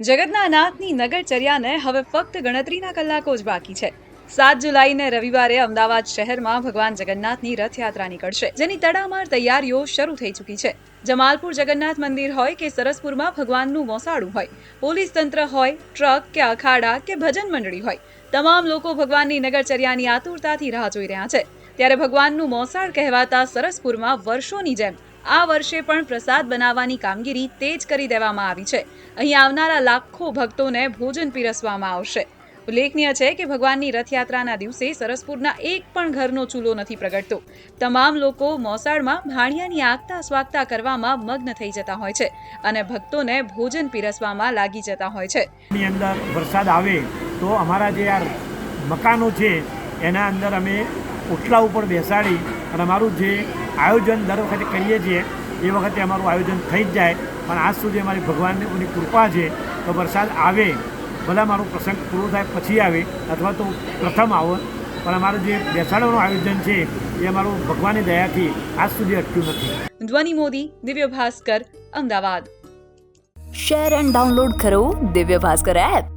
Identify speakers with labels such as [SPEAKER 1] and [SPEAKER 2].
[SPEAKER 1] જગતના નાથની નગરચર્યાને હવે ફક્ત ગણતરીના કલાકો જ બાકી છે. સાત જુલાઈને રવિવારે અમદાવાદ શહેરમાં ભગવાન જગન્નાથની રથયાત્રા નીકળશે. જેની તડામાર તૈયારીઓ શરૂ થઈ ચૂકી છે. જમાલપુર જગન્નાથ મંદિર હોય કે સરસપુરમાં ભગવાનનું મોસાળું હોય, પોલીસ તંત્ર હોય, ટ્રક કે અખાડા કે ભજન મંડળી હોય, તમામ લોકો ભગવાનની નગરચર્યાની આતુરતાથી રાહ જોઈ રહ્યા છે. ત્યારે ભગવાનનું મોસાળ કહેવાતા સરસપુરમાં વર્ષોની જેમ આ વર્ષે પણ પ્રસાદ બનાવવાની કામગીરી તેજ કરી દેવામાં આવી છે. અહીં આવનારા લાખો ભક્તોને ભોજન પીરસવામાં આવશે. ઉલ્લેખનીય છે કે ભગવાનની રથયાત્રાના દિવસે સરસપુરના એક પણ ઘરનો ચૂલો નથી પ્રગટતો. તમામ લોકો મોસાળમાં ભાણિયાની આગતા સ્વાગતા કરવામાં મગ્ન થઈ જતા હોય છે અને ભક્તોને ભોજન પીરસવામાં લાગી જતા હોય છે.
[SPEAKER 2] ની અંદર વરસાદ આવે તો અમારા જે આ મકાનો છે, એના અંદર અમે ઓટલા ઉપર બેસાડી અને અમારું જે આયોજન દર વખતે કરીએ છીએ. એ વખતે અમારું આયોજન થઈ જ જાય. પણ આજ સુધી અમારી ભગવાનની કૃપા છે તો વરસાદ આવે ભલે મારો પ્રસંગ પૂરો થાય પછી આવે અથવા તો પ્રથમ આવો. પણ અમારું જે બેસાડવાનું આયોજન છે એ અમારું ભગવાનની દયાથી આજ સુધી અટક્યું નથી.
[SPEAKER 1] Dhwani Modi Divya Bhaskar Ahmedabad.
[SPEAKER 3] Share and download કરો દિવ્ય ભાસ્કર એપ